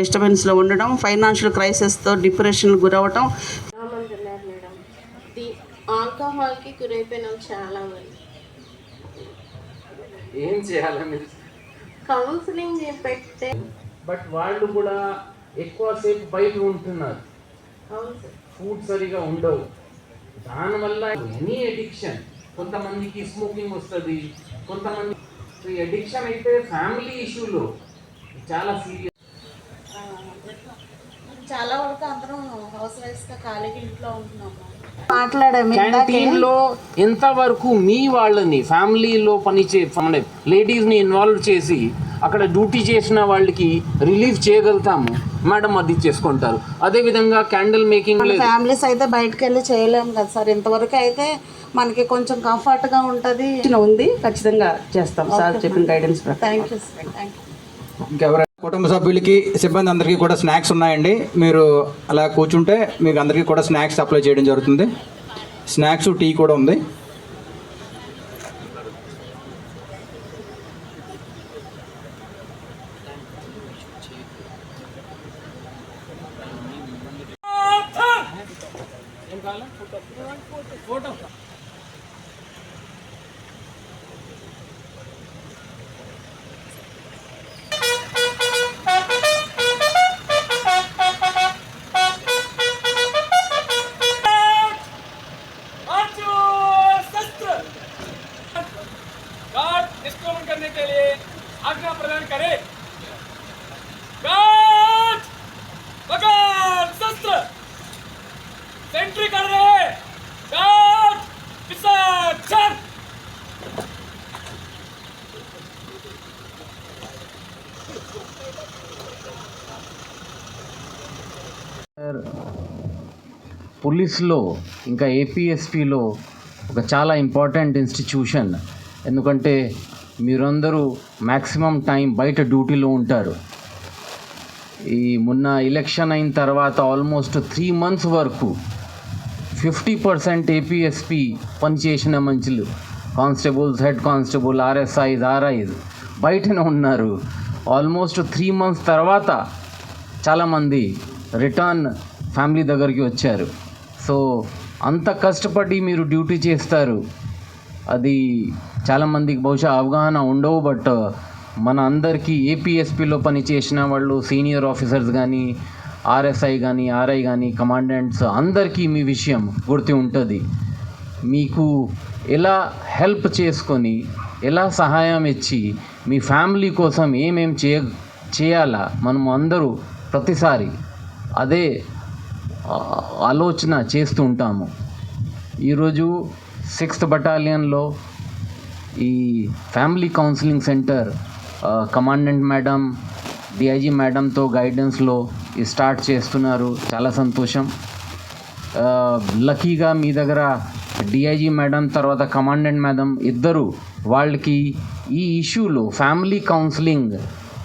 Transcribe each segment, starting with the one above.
డిస్టర్బెన్స్లో ఉండడం financial క్రైసిస్తో depression గురవటం ఆల్కహాల్కి గురైపోయిన చాలా మంది ఏం చేయాలి మీరు? కౌన్సిలింగ్ పెట్టే బట్ వాళ్ళు కూడా ఎక్కువసేపు బయట ఉంటున్నారు. ఫుడ్ సరిగా ఉండవు. దానివల్ల ఎనీ ఎడిక్షన్ కొంతమందికి స్మోకింగ్ వస్తుంది కొంతమంది ఎడిక్షన్ అయితే ఫ్యామిలీ ఇష్యూలో చాలా సీరియస్. చాలా వరకు అందరం హౌస్ ఖాళీగా ఇంట్లో ఉంటున్నాము మాట్లాడాము క్యాంటీన్లో ఎంత వరకు మీ వాళ్ళని ఫ్యామిలీలో పనిచే లేడీస్ని ఇన్వాల్వ్ చేసి అక్కడ డ్యూటీ చేసిన వాళ్ళకి రిలీఫ్ చేయగలుగుతాము. మేడం అది చేసుకుంటారు. అదే విధంగా క్యాండిల్ మేకింగ్ ఫ్యామిలీస్ అయితే బయటకు వెళ్ళి చేయలేము కదా సార్. ఇంతవరకు అయితే మనకి కొంచెం కంఫర్ట్గా ఉంటుంది. ఉంది. ఖచ్చితంగా చేస్తాం సార్ చెప్పిన guidance thank you sir thank you కుటుంబ సభ్యులకి సిబ్బంది అందరికీ కూడా స్నాక్స్ ఉన్నాయండి. మీరు అలా కూర్చుంటే మీకు అందరికీ కూడా స్నాక్స్ సప్లై చేయడం జరుగుతుంది. స్నాక్స్ టీ కూడా ఉంది. ఫోటో. निष्क्रमण करने के लिए आज्ञा प्रदान करे गार्ड बगान शस्त्र सेंट्री कर रहे हैं गार्ड विसर्जन పోలీస్లో ఇంకా ఏపీఎస్పిలో ఒక చాలా ఇంపార్టెంట్ ఇన్స్టిట్యూషన్ ఎందుకంటే మీరందరూ మ్యాక్సిమం టైం బయట డ్యూటీలో ఉంటారు. ఈ మొన్న ఎలక్షన్ అయిన తర్వాత ఆల్మోస్ట్ త్రీ మంత్స్ వరకు ఫిఫ్టీ పర్సెంట్ ఏపీఎస్పి పనిచేసిన మంచులు constables head constable RSIs RIs బయటనే ఉన్నారు. ఆల్మోస్ట్ త్రీ మంత్స్ తర్వాత చాలామంది రిటర్న్ ఫ్యామిలీ దగ్గరికి వచ్చారు. సో అంత కష్టపడి మీరు డ్యూటీ చేస్తారు. అది చాలామందికి బహుశా అవగాహన ఉండవు బట్ మన అందరికీ ఏపీఎస్పిలో పనిచేసిన వాళ్ళు సీనియర్ ఆఫీసర్స్ కానీ ఆర్ఎస్ఐ కానీ ఆర్ఐ కానీ కమాండెంట్స్ అందరికీ మీ విషయం గుర్తు ఉంటుంది. మీకు ఎలా హెల్ప్ చేసుకొని ఎలా సహాయం ఇచ్చి మీ ఫ్యామిలీ కోసం ఏమేం చేయ చేయాలా మనం అందరూ ప్రతిసారి అదే ఆలోచన చేస్తూ ఉంటాము. ఈరోజు సిక్స్త్ బటాలియన్లో ఈ family counselling centre commandant madam DIG మేడంతో గైడెన్స్లో స్టార్ట్ చేస్తున్నారు. చాలా సంతోషం. లక్కీగా మీ దగ్గర డిఐజీ మేడం తర్వాత కమాండెంట్ మేడం ఇద్దరు వాళ్ళకి ఈ ఇష్యూలో ఫ్యామిలీ కౌన్సిలింగ్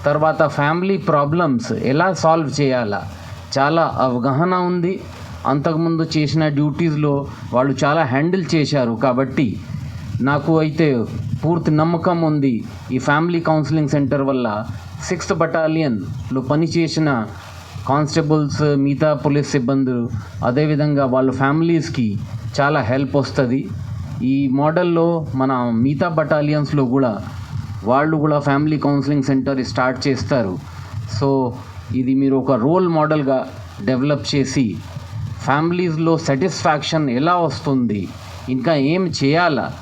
తర్వాత ఫ్యామిలీ ప్రాబ్లమ్స్ ఎలా సాల్వ్ చేయాలా? చాలా అవగాహన ఉంది. అంతకుముందు చేసిన డ్యూటీస్లో వాళ్ళు చాలా హ్యాండిల్ చేశారు కాబట్టి నాకు అయితే పూర్తి నమ్మకం ఉంది. ఈ ఫ్యామిలీ కౌన్సిలింగ్ సెంటర్ వల్ల సిక్స్త్ బటాలియన్లో పనిచేసిన కానిస్టేబుల్స్ మిగతా పోలీస్ సిబ్బందులు అదేవిధంగా వాళ్ళ ఫ్యామిలీస్కి చాలా హెల్ప్ వస్తుంది. ఈ మోడల్లో మన మిగతా బటాలియన్స్లో కూడా వాళ్ళు కూడా ఫ్యామిలీ కౌన్సిలింగ్ సెంటర్ స్టార్ట్ చేస్తారు. సో ఇది మీరు ఒక రోల్ మోడల్గా డెవలప్ చేసి ఫ్యామిలీస్లో సాటిస్ఫాక్షన్ ఎలా వస్తుంది? ఇంకా ఏం చేయాలా?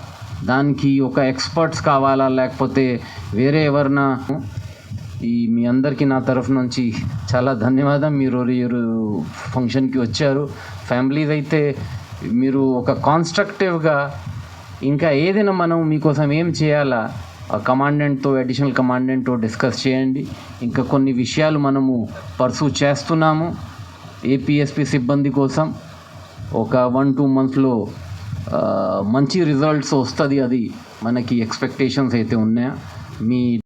దానికి ఒక ఎక్స్పర్ట్స్ కావాలా? లేకపోతే వేరే ఎవరన్నా ఈ మీ అందరికీ నా తరఫు నుంచి చాలా ధన్యవాదం. మీరు మీరు ఫంక్షన్కి వచ్చారు. ఫ్యామిలీస్ అయితే మీరు ఒక కాన్స్ట్రక్టివ్గా ఇంకా ఏదైనా మనం మీకోసం ఏం చేయాలా? కమాండెంట్తో అడిషనల్ కమాండెంట్తో డిస్కస్ చేయండి. ఇంకా కొన్ని విషయాలు మనము పర్సూ చేస్తున్నాము. ఏపీఎస్పి సిబ్బంది కోసం ఒక వన్ టూ మంత్స్లో మంచి రిజల్ట్స్ వస్తుంది అది. మనకి ఎక్స్పెక్టేషన్స్ అయితే ఉన్నాయా? మీ